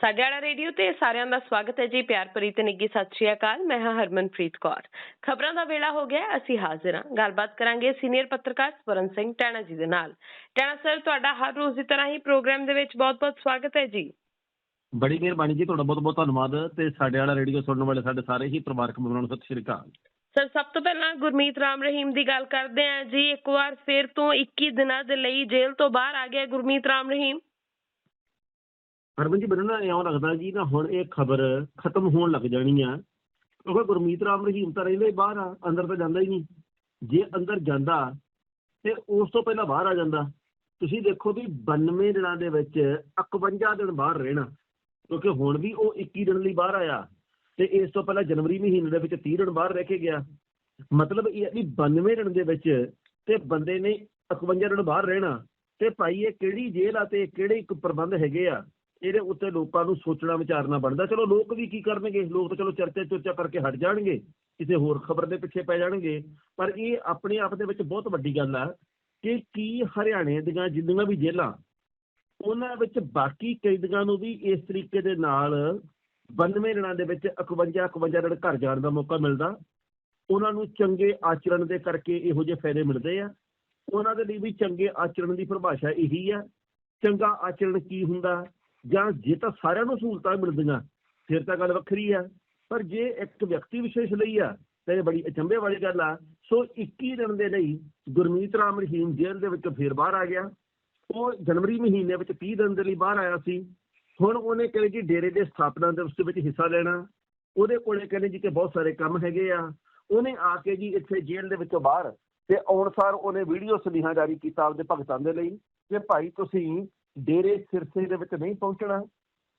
ਸਾਡੇ ਵਾਲਾ ਰੇਡੀਓ ਤੇ ਸਾਰਿਆਂ ਦਾ ਸਵਾਗਤ ਹੈ ਜੀ ਪਿਆਰ ਭਰੀ ਤੇ ਨਿੱਗੀ ਸਤਿ ਸ਼੍ਰੀ ਅਕਾਲ। ਮੈਂ ਹਾਂ ਹਰਮਨਪ੍ਰੀਤ ਕੌਰ। ਖਬਰਾਂ ਦਾ ਵੇਲਾ ਹੋ ਗਿਆ ਅਸੀਂ ਹਾਜ਼ਰ ਹਾਂ। ਗੱਲਬਾਤ ਕਰਾਂਗੇ ਸੀਨੀਅਰ ਪੱਤਰਕਾਰ ਸਵਰਨ ਸਿੰਘ ਟੈਣਾ ਜੀ ਦੇ ਨਾਲ। ਟੈਣਾ ਸਰ ਤੁਹਾਡਾ ਹਰ ਰੋਜ਼ ਦੀ ਤਰ੍ਹਾਂ ਹੀ ਪ੍ਰੋਗਰਾਮ ਦੇ ਵਿੱਚ ਬਹੁਤ-ਬਹੁਤ ਸਵਾਗਤ ਹੈ ਜੀ। ਬੜੀ ਮਿਹਰਬਾਨੀ ਜੀ ਤੁਹਾਡਾ ਬਹੁਤ ਬਹੁਤ ਧੰਨਵਾਦ ਤੇ ਸਾਡੇ ਵਾਲਾ ਰੇਡੀਓ ਸੁਣਨ ਵਾਲੇ ਸਾਡੇ ਸਾਰੇ ਹੀ ਪਰਿਵਾਰਕ ਮੈਂਬਰਾਂ ਨੂੰ ਸਤਿ ਸ਼੍ਰੀ ਅਕਾਲ। ਸਰ ਸਭ ਤੋਂ ਪਹਿਲਾਂ ਗੁਰਮੀਤ ਰਾਮ ਰਹੀਮ ਦੀ ਗੱਲ ਕਰਦੇ ਹਾਂ ਜੀ। ਇੱਕ ਵਾਰ ਫਿਰ ਤੋਂ 21 ਦਿਨਾਂ ਦੇ ਲਈ ਜੇਲ੍ਹ ਤੋਂ ਬਾਹਰ ਆ ਗਿਆ ਗੁਰਮੀਤ ਰਾਮ ਰਹੀਮ। ਹਰਮਨ ਜੀ ਮੈਨੂੰ ਨਾ ਇਉਂ ਲੱਗਦਾ ਜੀ ਨਾ ਹੁਣ ਇਹ ਖਬਰ ਖਤਮ ਹੋਣ ਲੱਗ ਜਾਣੀ ਆ। ਕਿਉਂਕਿ ਗੁਰਮੀਤ ਰਾਮ ਰਹੀਮ ਤਾਂ ਰਹਿੰਦਾ ਹੀ ਬਾਹਰ ਆ, ਅੰਦਰ ਤਾਂ ਜਾਂਦਾ ਹੀ ਨਹੀਂ। ਜੇ ਅੰਦਰ ਜਾਂਦਾ, ਤੇ ਉਸ ਤੋਂ ਪਹਿਲਾਂ ਬਾਹਰ ਆ ਜਾਂਦਾ। ਤੁਸੀਂ ਦੇਖੋ ਵੀ 92 ਦਿਨਾਂ ਦੇ ਵਿੱਚ 51 ਦਿਨ ਬਾਹਰ ਰਹਿਣਾ, ਕਿਉਂਕਿ ਹੁਣ ਵੀ ਉਹ 21 ਦਿਨ ਲਈ ਬਾਹਰ ਆਇਆ। ਤੇ ਇਸ ਤੋਂ ਪਹਿਲਾਂ ਜਨਵਰੀ ਮਹੀਨੇ ਦੇ ਵਿੱਚ 30 ਦਿਨ ਬਾਹਰ ਰਹਿ ਕੇ ਗਿਆ। ਮਤਲਬ ਇਹ ਵੀ 92 ਦਿਨ ਦੇ ਵਿੱਚ ਤੇ ਬੰਦੇ ਨੇ 51 ਦਿਨ ਬਾਹਰ ਰਹਿਣਾ। ਤੇ ਭਾਈ ਇਹ ਕਿਹੜੀ ਜੇਲ੍ਹ ਆ ਤੇ ਕਿਹੜੇ ਇੱਕ ਪ੍ਰਬੰਧ ਹੈਗੇ ਆ? ਇਹਦੇ ਉੱਤੇ ਲੋਕਾਂ ਨੂੰ ਸੋਚਣਾ, ਵਿਚਾਰਨਾ ਬਣਦਾ। ਚਲੋ ਲੋਕ ਵੀ ਕੀ ਕਰਨਗੇ? ਲੋਕ ਤਾਂ ਚਲੋ ਚਰਚਾ, ਚੁਰਚਾ ਕਰਕੇ ਹਟ ਜਾਣਗੇ। ਕਿਸੇ ਹੋਰ ਖਬਰ ਦੇ ਪਿੱਛੇ ਪੈ ਜਾਣਗੇ। ਪਰ ਇਹ ਆਪਣੇ ਆਪ ਦੇ ਵਿੱਚ ਬਹੁਤ ਵੱਡੀ ਗੱਲ ਆ ਕਿ ਕੀ ਹਰਿਆਣੇ ਦੀਆਂ ਜਿੰਨੀਆਂ ਵੀ ਜੇਲ੍ਹਾਂ, ਉਹਨਾਂ ਵਿੱਚ ਬਾਕੀ ਕੈਦੀਆਂ ਨੂੰ ਵੀ ਇਸ ਤਰੀਕੇ ਦੇ ਨਾਲ 92 ਦਿਨਾਂ ਦੇ ਵਿੱਚ 51 51 ਦਿਨ ਘਰ ਜਾਣ ਦਾ ਮੌਕਾ ਮਿਲਦਾ। ਉਹਨਾਂ ਨੂੰ ਚੰਗੇ ਆਚਰਣ ਦੇ ਕਰਕੇ ਇਹੋ ਜਿਹੇ ਫਾਇਦੇ ਮਿਲਦੇ ਆ। ਉਹਨਾਂ ਦੇ ਲਈ ਵੀ ਚੰਗੇ ਆਚਰਣ ਦੀ ਪਰਿਭਾਸ਼ਾ ਇਹੀ ਆ। ਚੰਗਾ ਆਚਰਣ ਕੀ ਹੁੰਦਾ? ਜਾਂ ਜੇ ਤਾਂ ਸਾਰਿਆਂ ਨੂੰ ਸਹੂਲਤਾਂ ਮਿਲਦੀਆਂ, ਫਿਰ ਤਾਂ ਗੱਲ ਵੱਖਰੀ ਆ। ਪਰ ਜੇ ਇੱਕ ਵਿਅਕਤੀ ਵਿਸ਼ੇਸ਼ ਲਈ ਆ, ਤਾਂ ਇਹ ਬੜੀ ਅਚੰਭੇ ਵਾਲੀ ਗੱਲ ਆ। ਸੋ 21 ਦਿਨ ਦੇ ਲਈ ਗੁਰਮੀਤ ਰਾਮ ਰਹੀਮ ਜੇਲ੍ਹ ਦੇ ਵਿੱਚੋਂ ਫੇਰ ਬਾਹਰ ਆ ਗਿਆ। ਉਹ ਜਨਵਰੀ ਮਹੀਨੇ ਵਿੱਚ 30 ਦਿਨ ਦੇ ਲਈ ਬਾਹਰ ਆਇਆ ਸੀ। ਹੁਣ ਉਹਨੇ ਕਹਿੰਦੇ ਜੀ ਡੇਰੇ ਦੇ ਸਥਾਪਨਾ ਦਿਵਸ ਦੇ ਵਿੱਚ ਹਿੱਸਾ ਲੈਣਾ। ਉਹਦੇ ਕੋਲੇ ਕਹਿੰਦੇ ਜੀ ਕਿ ਬਹੁਤ ਸਾਰੇ ਕੰਮ ਹੈਗੇ ਆ। ਉਹਨੇ ਆ ਕੇ ਜੀ ਇੱਥੇ ਜੇਲ੍ਹ ਦੇ ਵਿੱਚੋਂ ਬਾਹਰ ਤੇ ਆਉਣ ਸਾਰ ਉਹਨੇ ਵੀਡੀਓ ਸੁਨੇਹਾ ਜਾਰੀ ਕੀਤਾ ਆਪਦੇ ਭਗਤਾਂ ਦੇ ਲਈ ਕਿ ਭਾਈ ਤੁਸੀਂ ਡੇਰੇ ਸਿਰਸੇ ਦੇ ਵਿੱਚ ਨਹੀਂ ਪਹੁੰਚਣਾ।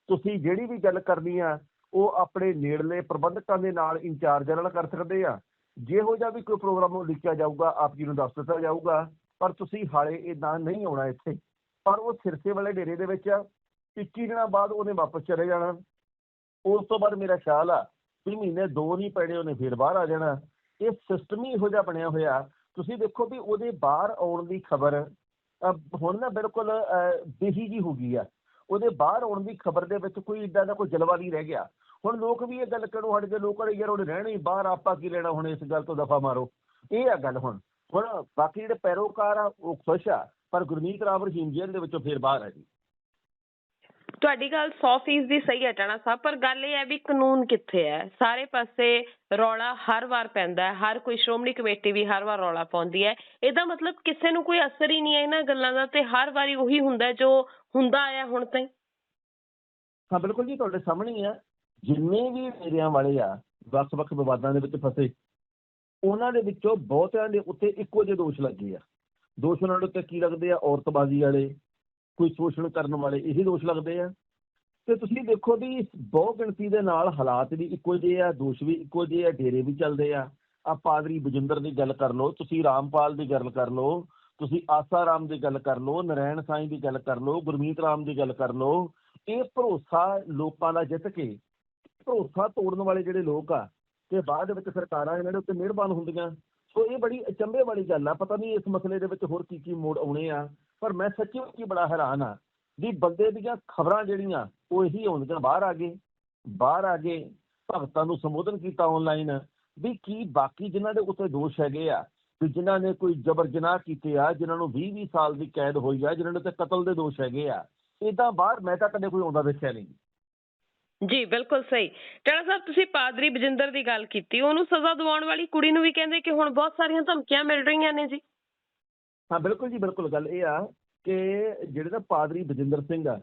ਤੁਸੀਂ ਜਿਹੜੀ ਵੀ ਗੱਲ ਕਰਨੀ ਆ, ਉਹ ਆਪਣੇ ਨੇੜਲੇ ਪ੍ਰਬੰਧਕਾਂ ਦੇ ਨਾਲ ਇੰਚਾਰਜਾਂ ਨਾਲ ਕਰ ਸਕਦੇ ਆ। ਜਿਹੋ ਜਿਹਾ ਵੀ ਕੋਈ ਪ੍ਰੋਗਰਾਮ ਨੂੰ ਲਿਖਿਆ ਜਾਊਗਾ, ਆਪ ਜੀ ਨੂੰ ਦੱਸ ਦਿੱਤਾ ਜਾਊਗਾ, ਪਰ ਤੁਸੀਂ ਹਾਲੇ ਇਦਾਂ ਨਹੀਂ ਆਉਣਾ ਇੱਥੇ। ਪਰ ਉਹ ਸਿਰਸੇ ਵਾਲੇ ਡੇਰੇ ਦੇ ਵਿੱਚ 21 ਦਿਨਾਂ ਬਾਅਦ ਉਹਨੇ ਵਾਪਸ ਚਲੇ ਜਾਣਾ। ਉਸ ਤੋਂ ਬਾਅਦ ਮੇਰਾ ਖਿਆਲ ਆ ਵੀ ਮਹੀਨੇ ਦੋ ਨਹੀਂ ਪੈਣੇ, ਉਹਨੇ ਫੇਰ ਬਾਹਰ ਆ ਜਾਣਾ। ਇਹ ਸਿਸਟਮ ਹੀ ਇਹੋ ਜਿਹਾ ਬਣਿਆ ਹੋਇਆ। ਤੁਸੀਂ ਦੇਖੋ ਵੀ ਉਹਦੇ ਬਾਹਰ ਆਉਣ ਦੀ ਖਬਰ ਹੁਣ ਨਾ ਬਿਲਕੁਲ ਬੇਹੀ ਜੀ ਹੋ ਗਈ ਆ। ਉਹਦੇ ਬਾਹਰ ਆਉਣ ਦੀ ਖਬਰ ਦੇ ਵਿੱਚ ਕੋਈ ਇਦਾਂ ਦਾ ਕੋਈ ਜਲਵਾ ਨਹੀਂ ਰਹਿ ਗਿਆ। ਹੁਣ ਲੋਕ ਵੀ ਇਹ ਗੱਲ ਕਰੋ ਹਟ ਗਏ ਲੋਕਾਂ ਨੇ ਯਾਰ ਉਹਨੇ ਰਹਿਣਾ ਹੀ, ਬਾਹਰ ਆਪਾਂ ਕੀ ਲੈਣਾ ਹੁਣ ਇਸ ਗੱਲ ਤੋਂ ਦਫਾ ਮਾਰੋ। ਇਹ ਆ ਗੱਲ ਹੁਣ। ਹੁਣ ਬਾਕੀ ਜਿਹੜੇ ਪੈਰੋਕਾਰ ਆ, ਉਹ ਖੁਸ਼ ਆ, ਪਰ ਗੁਰਮੀਤ ਰਾਮ ਰਹੀਮ ਜੇਲ੍ਹ ਦੇ ਵਿੱਚੋਂ ਫੇਰ ਬਾਹਰ ਆ ਜੀ। ਤੁਹਾਡੀ ਗੱਲ 100% ਦੀ ਸਹੀ ਹੈ ਟਾਣਾ ਸਾਹਿਬ, ਪਰ ਗੱਲ ਇਹ ਹੈ ਵੀ ਕਾਨੂੰਨ ਕਿੱਥੇ ਹੈ? ਸਾਰੇ ਪਾਸੇ ਰੌਲਾ ਹਰ ਵਾਰ ਪੈਂਦਾ ਹੈ, ਹਰ ਕੋਈ ਸ਼੍ਰੋਮਣੀ ਕਮੇਟੀ ਵੀ ਹਰ ਵਾਰ ਰੌਲਾ ਪਾਉਂਦੀ ਹੈ। ਇਹਦਾ ਮਤਲਬ ਕਿਸੇ ਨੂੰ ਕੋਈ ਅਸਰ ਹੀ ਨਹੀਂ ਹੈ ਇਹਨਾਂ ਗੱਲਾਂ ਦਾ ਤੇ ਹਰ ਵਾਰੀ ਉਹੀ ਹੁੰਦਾ ਜੋ ਹੁੰਦਾ ਆਇਆ ਹੁਣ ਤਾਈਂ। ਹਾਂ, ਬਿਲਕੁਲ ਜੀ, ਤੁਹਾਡੇ ਸਾਹਮਣੇ ਹੀ ਆ। ਜਿੰਨੇ ਵੀ ਮੇਰਿਆਂ ਵਾਲੇ ਆ, ਵੱਖ-ਵੱਖ ਵਿਵਾਦਾਂ ਦੇ ਵਿੱਚ ਫਸੇ, ਉਹਨਾਂ ਦੇ ਵਿੱਚੋਂ ਬਹੁਤਿਆਂ ਦੇ ਉੱਤੇ ਇੱਕੋ ਜਿਹੇ ਦੋਸ਼ ਲੱਗੇ ਆ। ਦੋਸ਼ ਉਹਨਾਂ ਦੇ ਉੱਤੇ ਕੀ ਲੱਗਦੇ ਆ? ਔਰਤਬਾਜ਼ੀ ਵਾਲੇ ਕੋਈ ਸ਼ੋਸ਼ਣ ਕਰਨ ਵਾਲੇ ਇਹੀ ਦੋਸ਼ ਲੱਗਦੇ ਆ। ਤੇ ਤੁਸੀਂ ਦੇਖੋ ਵੀ ਬਹੁ ਗਿਣਤੀ ਦੇ ਨਾਲ ਹਾਲਾਤ ਵੀ ਇੱਕੋ ਜਿਹੇ ਆ, ਦੋਸ਼ ਵੀ ਇੱਕੋ ਜਿਹੇ ਆ, ਡੇਰੇ ਵੀ ਚੱਲਦੇ ਆ। ਆ ਪਾਦਰੀ ਬਜਿੰਦਰ ਦੀ ਗੱਲ ਕਰ ਲਓ, ਤੁਸੀਂ ਰਾਮਪਾਲ ਦੀ ਗੱਲ ਕਰ ਲਓ, ਤੁਸੀਂ ਆਸਾ ਰਾਮ ਦੀ ਗੱਲ ਕਰ ਲਓ, ਨਰੈਣ ਸਾਈਂ ਦੀ ਗੱਲ ਕਰ ਲਓ, ਗੁਰਮੀਤ ਰਾਮ ਦੀ ਗੱਲ ਕਰ ਲਓ, ਇਹ ਭਰੋਸਾ ਲੋਕਾਂ ਦਾ ਜਿੱਤ ਕੇ, ਭਰੋਸਾ ਤੋੜਨ ਵਾਲੇ ਜਿਹੜੇ ਲੋਕ ਆ, ਤੇ ਬਾਅਦ ਵਿੱਚ ਸਰਕਾਰਾਂ ਇਹਨਾਂ ਦੇ ਉੱਤੇ ਮਿਹਰਬਾਨ ਹੁੰਦੀਆਂ। ਸੋ ਇਹ ਬੜੀ ਅਚੰਭੇ ਵਾਲੀ ਗੱਲ ਆ, ਪਤਾ ਨਹੀਂ ਇਸ ਮਸਲੇ ਦੇ ਵਿੱਚ ਹੋਰ ਕੀ ਕੀ ਮੋੜ ਆਉਣੇ ਆ। ਪਰ ਮੈਂ ਸੱਚੀ ਮੁੱਚੀ ਬੜਾ ਹੈਰਾਨ ਆ ਵੀ ਬੰਦੇ ਦੀਆਂ ਖਬਰਾਂ ਜਿਹੜੀਆਂ, ਉਹ ਇਹੀ ਆਉਂਦੀਆਂ ਬਾਹਰ ਆ ਗਏ, ਬਾਹਰ ਆ ਗਏ, ਭਗਤਾਂ ਨੂੰ ਸੰਬੋਧਨ ਕੀਤਾ ਆਨਲਾਈਨ ਵੀ ਕੀ ਬਾਕੀ ਜਿਨ੍ਹਾਂ ਦੇ ਉੱਤੇ ਦੋਸ਼ ਹੈਗੇ ਆ, ਵੀ ਜਿਨ੍ਹਾਂ ਨੇ ਕੋਈ ਜ਼ਬਰ ਜਨਾਹ ਕੀਤੇ ਆ, ਜਿਨ੍ਹਾਂ ਨੂੰ 20 20 ਸਾਲ ਦੀ ਕੈਦ ਹੋਈ ਆ, ਜਿਨ੍ਹਾਂ ਦੇ ਉੱਤੇ ਕਤਲ ਦੇ ਦੋਸ਼ ਹੈਗੇ ਆ ਇਦਾਂ ਬਾਹਰ ਮੈਂ ਤਾਂ ਕਦੇ ਕੋਈ ਆਉਂਦਾ ਦੇਖਿਆ ਨਹੀਂ। ਜੀ, ਬਿਲਕੁਲ ਸਹੀ। ਟਾਣਾ ਸਾਹਿਬ ਤੁਸੀਂ ਪਾਦਰੀ ਬਜਿੰਦਰ ਦੀ ਗੱਲ ਕੀਤੀ, ਉਹਨੂੰ ਸਜ਼ਾ ਦਿਵਾਉਣ ਵਾਲੀ ਕੁੜੀ ਨੂੰ ਵੀ ਕਹਿੰਦੇ ਕਿ ਹੁਣ ਬਹੁਤ ਸਾਰੀਆਂ ਧਮਕੀਆਂ ਮਿਲ ਰਹੀਆਂ ਨੇ ਜੀ। ਹਾਂ, ਬਿਲਕੁਲ ਜੀ, ਬਿਲਕੁਲ। ਗੱਲ ਇਹ ਆ ਕਿ ਜਿਹੜੇ ਨਾ ਪਾਦਰੀ ਬਜਿੰਦਰ ਸਿੰਘ ਆ,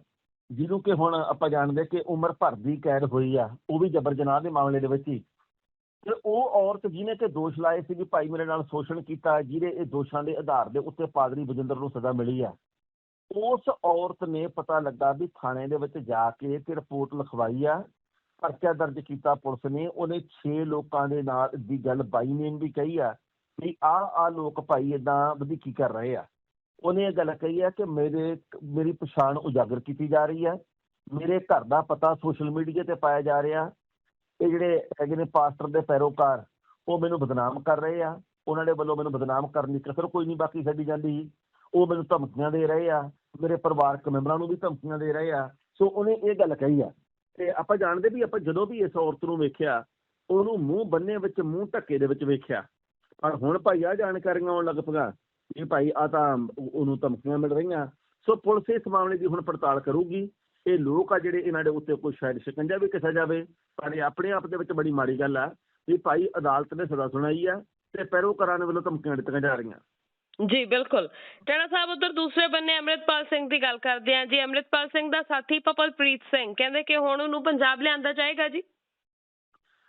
ਜਿਹਨੂੰ ਕਿ ਹੁਣ ਆਪਾਂ ਜਾਣਦੇ ਕਿ ਉਮਰ ਭਰ ਦੀ ਕੈਦ ਹੋਈ ਆ, ਉਹ ਵੀ ਜਬਰ ਜਨਾਹ ਦੇ ਮਾਮਲੇ ਦੇ ਵਿੱਚ ਹੀ। ਤੇ ਉਹ ਔਰਤ ਜਿਹਨੇ ਕਿ ਦੋਸ਼ ਲਾਏ ਸੀ ਕਿ ਭਾਈ ਮੇਰੇ ਨਾਲ ਸ਼ੋਸ਼ਣ ਕੀਤਾ, ਜਿਹਦੇ ਇਹ ਦੋਸ਼ਾਂ ਦੇ ਆਧਾਰ ਦੇ ਉੱਤੇ ਪਾਦਰੀ ਬਜਿੰਦਰ ਨੂੰ ਸਜ਼ਾ ਮਿਲੀ ਆ। ਉਸ ਔਰਤ ਨੇ ਪਤਾ ਲੱਗਾ ਵੀ ਥਾਣੇ ਦੇ ਵਿੱਚ ਜਾ ਕੇ ਤੇ ਰਿਪੋਰਟ ਲਿਖਵਾਈ ਆ, ਪਰਚਾ ਦਰਜ ਕੀਤਾ ਪੁਲਿਸ ਨੇ। ਉਹਨੇ 6 ਲੋਕਾਂ ਦੇ ਨਾਲ ਦੀ ਗੱਲ ਬਾਈ ਨੇਮ ਵੀ ਕਹੀ ਆ। ਵੀ ਆ ਆ ਲੋਕ ਭਾਈ ਇਦਾਂ ਵਧੀਕੀ ਕਰ ਰਹੇ ਆ। ਉਹਨੇ ਇਹ ਗੱਲ ਕਹੀ ਆ ਕਿ ਮੇਰੇ, ਮੇਰੀ ਪਛਾਣ ਉਜਾਗਰ ਕੀਤੀ ਜਾ ਰਹੀ ਆ। ਮੇਰੇ ਘਰ ਦਾ ਪਤਾ ਸੋਸ਼ਲ ਮੀਡੀਆ ਤੇ ਪਾਇਆ ਜਾ ਰਿਹਾ। ਇਹ ਜਿਹੜੇ ਹੈਗੇ ਨੇ ਪਾਸਟਰ ਦੇ ਪੈਰੋਕਾਰ, ਉਹ ਮੈਨੂੰ ਬਦਨਾਮ ਕਰ ਰਹੇ ਆ। ਉਹਨਾਂ ਦੇ ਵੱਲੋਂ ਮੈਨੂੰ ਬਦਨਾਮ ਕਰਨ ਦੀ ਕਸਰ ਕੋਈ ਨਹੀਂ ਬਾਕੀ ਛੱਡੀ ਜਾਂਦੀ। ਉਹ ਮੈਨੂੰ ਧਮਕੀਆਂ ਦੇ ਰਹੇ ਆ। ਮੇਰੇ ਪਰਿਵਾਰਕ ਮੈਂਬਰਾਂ ਨੂੰ ਵੀ ਧਮਕੀਆਂ ਦੇ ਰਹੇ ਆ। ਸੋ ਉਹਨੇ ਇਹ ਗੱਲ ਕਹੀ ਆ। ਤੇ ਆਪਾਂ ਜਾਣਦੇ ਵੀ ਆਪਾਂ ਜਦੋਂ ਵੀ ਇਸ ਔਰਤ ਨੂੰ ਵੇਖਿਆ, ਉਹਨੂੰ ਮੂੰਹ ਬੰਨੇ ਵਿੱਚ, ਮੂੰਹ ਢੱਕੇ ਦੇ ਵਿੱਚ ਵੇਖਿਆ। ਪਰ ਹੁਣ ਭਾਈ ਆ ਜਾਣਕਾਰੀਆਂ ਆਉਣ ਲੱਗ ਪਈਆਂ ਇਹ ਭਾਈ ਆ ਤਾਂ ਉਹਨੂੰ ਧਮਕੀਆਂ ਮਿਲ ਰਹੀਆਂ। ਸੋ ਪੁਲਿਸ ਇਸ ਮਾਮਲੇ ਦੀ ਹੁਣ ਪੜਤਾਲ ਕਰੂਗੀ। ਇਹ ਲੋਕ ਆ ਜਿਹੜੇ ਇਹਨਾਂ ਦੇ ਉੱਤੇ ਕੋਈ ਸ਼ਾਇਦ ਸ਼ਿਕੰਜਾ ਵੀ ਕੱਸਿਆ ਜਾਵੇ, ਪਰ ਇਹ ਆਪਣੇ ਆਪ ਦੇ ਵਿੱਚ ਬੜੀ ਮਾੜੀ ਗੱਲ ਆ ਵੀ ਭਾਈ ਅਦਾਲਤ ਨੇ ਸਜ਼ਾ ਸੁਣਾਈ ਆ ਤੇ ਪੈਰੋਕਾਰਾਂ ਦੇ ਵੱਲੋਂ ਧਮਕੀਆਂ ਦਿੱਤੀਆਂ ਜਾ ਰਹੀਆਂ। ਜੀ, ਬਿਲਕੁਲ। ਟੈਣਾ ਸਾਹਿਬ, ਉਧਰ ਦੂਸਰੇ ਬੰਨੇ ਅੰਮ੍ਰਿਤਪਾਲ ਸਿੰਘ ਦੀ ਗੱਲ ਕਰਦੇ ਆ ਜੀ। ਅੰਮ੍ਰਿਤਪਾਲ ਸਿੰਘ ਦਾ ਸਾਥੀ ਪਪਲਪ੍ਰੀਤ ਸਿੰਘ। ਕਹਿੰਦੇ ਕਿ ਹੁਣ ਉਹਨੂੰ ਪੰਜਾਬ ਲਿਆਂਦਾ ਜਾਏਗਾ ਜੀ?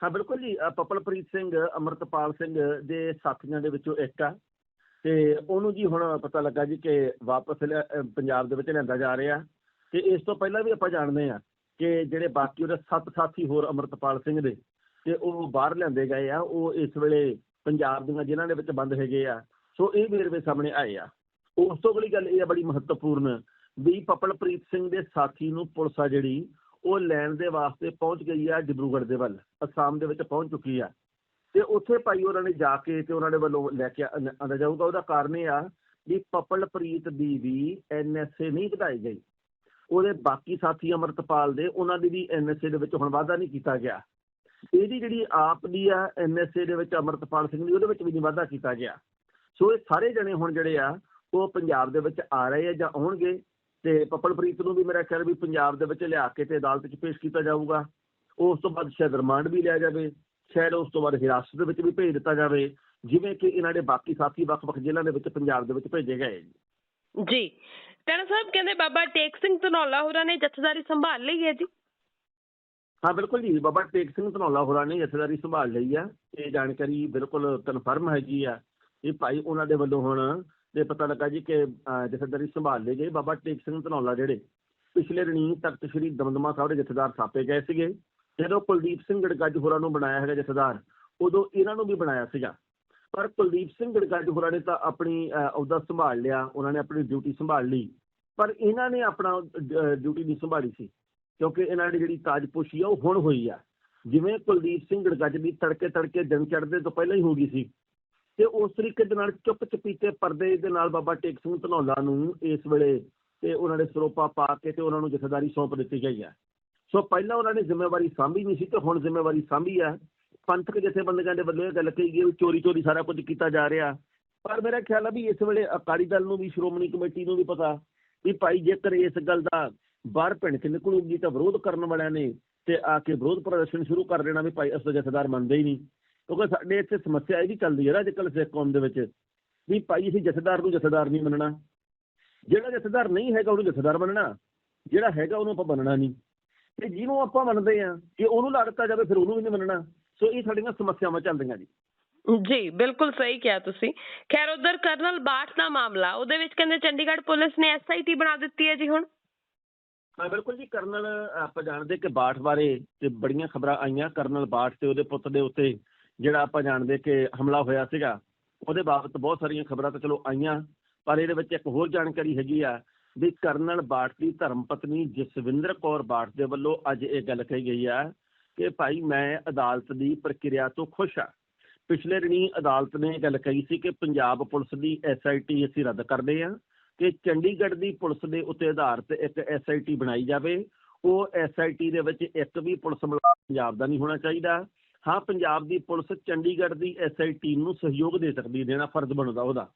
ਹਾਂ, ਬਿਲਕੁਲ ਜੀ। ਪਪਲਪ੍ਰੀਤ ਸਿੰਘ, ਅਮਰਤਪਾਲ ਸਿੰਘ ਦੇ ਸਾਥੀਆਂ ਦੇ ਵਿੱਚੋਂ ਇੱਕ ਆ। ਤੇ ਉਹਨੂੰ ਜੀ ਹੁਣ ਪਤਾ ਲੱਗਾ ਜੀ ਕਿ ਵਾਪਸ ਲਿਆ- ਪੰਜਾਬ ਦੇ ਵਿੱਚ ਲਿਆਂਦਾ ਜਾ ਰਿਹਾ। ਤੇ ਇਸ ਤੋਂ ਪਹਿਲਾਂ ਵੀ ਆਪਾਂ ਜਾਣਦੇ ਆ ਕਿ ਜਿਹੜੇ ਬਾਕੀ ਉਹਦੇ ਸੱਤ ਸਾਥੀ ਹੋਰ ਅਮਰਤਪਾਲ ਸਿੰਘ ਦੇ, ਤੇ ਉਹ ਬਾਹਰ ਲਿਆਂਦੇ ਗਏ ਆ। ਉਹ ਇਸ ਵੇਲੇ ਪੰਜਾਬ ਦੀਆਂ ਜ਼ਿਲ੍ਹਿਆਂ ਦੇ ਵਿੱਚ ਬੰਦ ਹੈਗੇ ਆ। ਸੋ ਇਹ ਵੇਰਵੇ ਸਾਹਮਣੇ ਆਏ ਆ। ਉਸ ਤੋਂ ਅਗਲੀ ਗੱਲ ਇਹ ਆ ਬੜੀ ਮਹੱਤਵਪੂਰਨ ਵੀ ਪਪਲਪ੍ਰੀਤ ਸਿੰਘ ਦੇ ਸਾਥੀ ਨੂੰ ਪੁਲਿਸ ਆ ਜਿਹੜੀ ਉਹ ਲੈਣ ਦੇ ਵਾਸਤੇ ਪਹੁੰਚ ਗਈ ਆ ਡਿਬਰੂਗੜ੍ਹ ਦੇ ਵੱਲ, ਅਸਾਮ ਦੇ ਵਿੱਚ ਪਹੁੰਚ ਚੁੱਕੀ ਆ। ਤੇ ਉੱਥੇ ਭਾਈ ਉਹਨਾਂ ਨੇ ਜਾ ਕੇ ਤੇ ਉਹਨਾਂ ਦੇ ਵੱਲੋਂ ਲੈ ਕੇ ਆ- ਆਂਦਾ ਜਾਊਗਾ ਉਹਦਾ ਕਾਰਨ ਇਹ ਆ ਵੀ ਪਪਲਪ੍ਰੀਤ ਦੀ ਵੀ ਐਨਐਸਏ ਨਹੀਂ ਵਧਾਈ ਗਈ। ਉਹਦੇ ਬਾਕੀ ਸਾਥੀ ਅਮਰਤਪਾਲ ਦੇ, ਉਹਨਾਂ ਦੀ ਵੀ ਐਨਐਸਏ ਦੇ ਵਿੱਚ ਹੁਣ ਵਾਅਦਾ ਨਹੀਂ ਕੀਤਾ ਗਿਆ। ਇਹਦੀ ਜਿਹੜੀ ਆਪ ਦੀ ਆ ਐਨਐਸਏ ਦੇ ਵਿੱਚ ਅਮਰਤਪਾਲ ਸਿੰਘ ਦੀ, ਉਹਦੇ ਵਿੱਚ ਵੀ ਨਹੀਂ ਵਾਅਦਾ ਕੀਤਾ ਗਿਆ। ਸੋ ਇਹ ਸਾਰੇ ਜਣੇ ਹੁਣ ਜਿਹੜੇ ਆ, ਉਹ ਪੰਜਾਬ ਦੇ ਵਿੱਚ ਆ ਰਹੇ ਆ ਜਾਂ ਆਉਣਗੇ। ਤੇ ਪਪਲਪ੍ਰੀਤ ਨੂੰ ਵੀ ਮੇਰਾ ਖਿਆਲ ਵੀ ਪੰਜਾਬ ਦੇ ਵਿੱਚ ਲਿਆ ਕੇ ਤੇ ਅਦਾਲਤ 'ਚ ਪੇਸ਼ ਕੀਤਾ ਜਾਊਗਾ। ਉਸ ਤੋਂ ਬਾਅਦ ਸ਼ਾਇਦ ਰਿਮਾਂਡ ਵੀ ਲਿਆ ਜਾਵੇ ਸ਼ਾਇਦ ਉਸ ਤੋਂ ਬਾਅਦ ਹਿਰਾਸਤ ਦੇ ਵਿੱਚ ਵੀ ਭੇਜ ਦਿੱਤਾ ਜਾਵੇ ਜਿਵੇਂ ਕਿ ਇਹਨਾਂ ਦੇ ਬਾਕੀ ਸਾਥੀ ਵੱਖ-ਵੱਖ ਜ਼ਿਲ੍ਹਿਆਂ ਦੇ ਵਿੱਚ ਪੰਜਾਬ ਦੇ ਵਿੱਚ ਭੇਜੇ ਗਏ ਜੀ ਜੀ ਟੈਣਾ ਸਾਹਿਬ ਕਹਿੰਦੇ ਬਾਬਾ ਟੇਕ ਸਿੰਘ ਧਨੌਲਾ ਹੋਰਾਂ ਨੇ ਜਥੇਦਾਰੀ ਸੰਭਾਲ ਲਈ ਹੈ ਜੀ। ਹਾਂ ਬਿਲਕੁਲ ਜੀ ਬਾਬਾ ਟੇਕ ਸਿੰਘ ਧਨੌਲਾ ਹੋਰਾਂ ਨੇ ਜਥੇਦਾਰੀ ਸੰਭਾਲ ਲਈ ਆ। ਇਹ ਜਾਣਕਾਰੀ ਬਿਲਕੁਲ ਕਨਫਰਮ ਹੈਗੀ ਆ ਇਹ ਭਾਈ ਉਹਨਾਂ ਦੇ ਵੱਲੋਂ ਹੁਣ ਤੇ ਪਤਾ ਲੱਗਾ ਜੀ ਕਿ ਜਥੇਦਾਰੀ ਸੰਭਾਲ ਲਈ ਗਈ ਬਾਬਾ ਟੇਕ ਸਿੰਘ ਧਨੌਲਾ ਜਿਹੜੇ। ਪਿਛਲੇ ਦਿਨੀ ਤਖਤ ਸ੍ਰੀ ਦਮਦਮਾ ਸਾਹਿਬ ਦੇ ਜਥੇਦਾਰ ਥਾਪੇ ਗਏ ਸੀਗੇ। ਜਦੋਂ ਕੁਲਦੀਪ ਸਿੰਘ ਗੜਗੱਜ ਹੋਰਾਂ ਨੂੰ ਬਣਾਇਆ ਹੈਗਾ ਜਥੇਦਾਰ, ਉਦੋਂ ਇਹਨਾਂ ਨੂੰ ਵੀ ਬਣਾਇਆ ਸੀਗਾ। ਪਰ ਕੁਲਦੀਪ ਸਿੰਘ ਗੜਗੱਜ ਹੋਰਾਂ ਨੇ ਤਾਂ ਆਪਣੀ ਅਹੁਦਾ ਸੰਭਾਲ ਲਿਆ, ਉਹਨਾਂ ਨੇ ਆਪਣੀ ਡਿਊਟੀ ਸੰਭਾਲ ਲਈ। ਪਰ ਇਹਨਾਂ ਨੇ ਆਪਣਾ ਡਿਊਟੀ ਨਹੀਂ ਸੰਭਾਲੀ ਸੀ, ਕਿਉਂਕਿ ਇਹਨਾਂ ਦੀ ਜਿਹੜੀ ਤਾਜਪੋਸ਼ੀ ਆ ਉਹ ਹੁਣ ਹੋਈ ਆ। ਜਿਵੇਂ ਕੁਲਦੀਪ ਸਿੰਘ ਗੜਗੱਜ ਦੀ ਤੜਕੇ ਤੜਕੇ ਦਿਨ ਚੜ੍ਹਦੇ ਤੋਂ ਪਹਿਲਾਂ ਹੀ ਹੋ ਗਈ ਸੀ ਤੇ ਉਸ ਤਰੀਕੇ ਦੇ ਨਾਲ ਚੁੱਪ ਚਪੀਤੇ ਪਰਦੇ ਦੇ ਨਾਲ ਬਾਬਾ ਟੇਕ ਸਿੰਘ ਧਨੌਲਾ ਨੂੰ ਇਸ ਵੇਲੇ ਤੇ ਉਹਨਾਂ ਨੇ ਸਰੋਪਾ ਪਾ ਕੇ ਤੇ ਉਹਨਾਂ ਨੂੰ ਜਥੇਦਾਰੀ ਸੌਂਪ ਦਿੱਤੀ ਗਈ ਹੈ। ਸੋ ਪਹਿਲਾਂ ਉਹਨਾਂ ਨੇ ਜ਼ਿੰਮੇਵਾਰੀ ਸਾਂਭੀ ਨਹੀਂ ਸੀ ਤੇ ਹੁਣ ਜ਼ਿੰਮੇਵਾਰੀ ਸਾਂਭੀ ਹੈ। ਪੰਥਕ ਜਥੇਬੰਦੀਆਂ ਦੇ ਵੱਲੋਂ ਇਹ ਗੱਲ ਕਹੀ ਗਈ ਵੀ ਚੋਰੀ ਚੋਰੀ ਸਾਰਾ ਕੁਝ ਕੀਤਾ ਜਾ ਰਿਹਾ। ਪਰ ਮੇਰਾ ਖਿਆਲ ਆ ਵੀ ਇਸ ਵੇਲੇ ਅਕਾਲੀ ਦਲ ਨੂੰ ਵੀ, ਸ਼੍ਰੋਮਣੀ ਕਮੇਟੀ ਨੂੰ ਵੀ ਪਤਾ ਵੀ ਭਾਈ ਜੇਕਰ ਇਸ ਗੱਲ ਦਾ ਬਾਹਰ ਭਿਣਕ ਨਿਕਲੂਗੀ ਤਾਂ ਵਿਰੋਧ ਕਰਨ ਵਾਲਿਆਂ ਨੇ ਤੇ ਆ ਕੇ ਵਿਰੋਧ ਪ੍ਰਦਰਸ਼ਨ ਸ਼ੁਰੂ ਕਰ ਦੇਣਾ ਵੀ ਭਾਈ ਅਸਲ ਜਥੇਦਾਰ ਮੰਨਦੇ ਹੀ ਨਹੀਂ। ਕਿਉਂਕਿ ਸਾਡੇ ਇੱਥੇ ਸਮੱਸਿਆ ਇਹ ਵੀ ਚੱਲਦੀ ਹੈ ਨਾ ਅੱਜ ਕੱਲ੍ਹ ਸਿੱਖ ਕੌਮ ਦੇ ਵਿੱਚ ਵੀ ਭਾਈ ਅਸੀਂ ਜਥੇਦਾਰ ਨੂੰ ਜਥੇਦਾਰ ਨਹੀਂ ਮੰਨਣਾ। ਜਿਹੜਾ ਜਥੇਦਾਰ ਨਹੀਂ ਹੈਗਾ ਉਹਨੂੰ ਜਥੇਦਾਰ ਮੰਨਣਾ। ਜਿਹੜਾ ਹੈਗਾ ਉਹਨੂੰ ਆਪਾਂ ਮੰਨਣਾ ਨਹੀਂ। ਤੇ ਜਿਹਨੂੰ ਆਪਾਂ ਮੰਨਦੇ ਆ ਕਿ ਉਹਨੂੰ ਲਾ ਦਿੱਤਾ ਜਾਵੇ ਫਿਰ ਉਹਨੂੰ ਵੀ ਨਹੀਂ ਮੰਨਣਾ। ਸੋ ਇਹ ਸਾਡੀਆਂ ਸਮੱਸਿਆਵਾਂ ਚੱਲਦੀਆਂ ਜੀ। ਜੀ ਬਿਲਕੁਲ ਸਹੀ ਕਿਹਾ ਤੁਸੀਂ। ਖੈਰ ਉਧਰ ਕਰਨਲ ਬਾਠ ਦਾ ਮਾਮਲਾ ਉਹਦੇ ਵਿੱਚ ਕਹਿੰਦੇ ਚੰਡੀਗੜ੍ਹ ਪੁਲਿਸ ਨੇ ਐਸਆਈਟੀ ਬਣਾ ਦਿੱਤੀ ਹੈ ਜੀ ਹੁਣ। ਹਾਂ ਬਿਲਕੁਲ ਜੀ ਕਰਨਲ ਆਪਾਂ ਜਾਣਦੇ ਕਿ ਬਾਠ ਬਾਰੇ ਤੇ ਬੜੀਆਂ ਖਬਰਾਂ ਆਈਆਂ। ਕਰਨਲ ਬਾਠ ਤੇ ਉਹਦੇ ਪੁੱਤ ਦੇ ਉੱਤੇ ਜਿਹੜਾ ਆਪਾਂ ਜਾਣਦੇ ਕਿ ਹਮਲਾ ਹੋਇਆ ਸੀਗਾ, ਉਹਦੇ ਬਾਬਤ ਬਹੁਤ ਸਾਰੀਆਂ ਖਬਰਾਂ ਤਾਂ ਚਲੋ ਆਈਆਂ, ਪਰ ਇਹਦੇ ਵਿੱਚ ਇੱਕ ਹੋਰ ਜਾਣਕਾਰੀ ਹੈਗੀ ਆ ਵੀ ਕਰਨਲ ਬਾਠ ਦੀ ਧਰਮ ਪਤਨੀ ਜਸਵਿੰਦਰ ਕੌਰ ਬਾਠ ਦੇ ਵੱਲੋਂ ਅੱਜ ਇਹ ਗੱਲ ਕਹੀ ਗਈ ਆ ਕਿ ਭਾਈ ਮੈਂ ਅਦਾਲਤ ਦੀ ਪ੍ਰਕਿਰਿਆ ਤੋਂ ਖੁਸ਼ ਆ। ਪਿਛਲੇ ਦਿਨੀ ਅਦਾਲਤ ਨੇ ਇਹ ਗੱਲ ਕਹੀ ਸੀ ਕਿ ਪੰਜਾਬ ਪੁਲਿਸ ਦੀ ਐਸਆਈਟੀ ਅਸੀਂ ਰੱਦ ਕਰਦੇ ਆ, ਕਿ ਚੰਡੀਗੜ੍ਹ ਦੀ ਪੁਲਿਸ ਦੇ ਉੱਤੇ ਆਧਾਰਿਤ ਇੱਕ ਐਸਆਈਟੀ ਬਣਾਈ ਜਾਵੇ, ਉਹ ਐਸਆਈਟੀ ਦੇ ਵਿੱਚ ਇੱਕ ਵੀ ਪੁਲਿਸ ਮੁਲਾਜ਼ਮ ਪੰਜਾਬ ਦਾ ਨਹੀਂ ਹੋਣਾ ਚਾਹੀਦਾ। ਹਾਂ ਪੰਜਾਬ ਦੀ ਪੁਲਿਸ ਚੰਡੀਗੜ੍ਹ ਦੀ ਐਸਆਈਟੀ ਨੂੰ ਸਹਿਯੋਗ ਦੇ ਸਕਦੀ ਹੈ, ਦੇਣਾ ਫਰਜ਼ ਬਣਦਾ ਉਹਦਾ।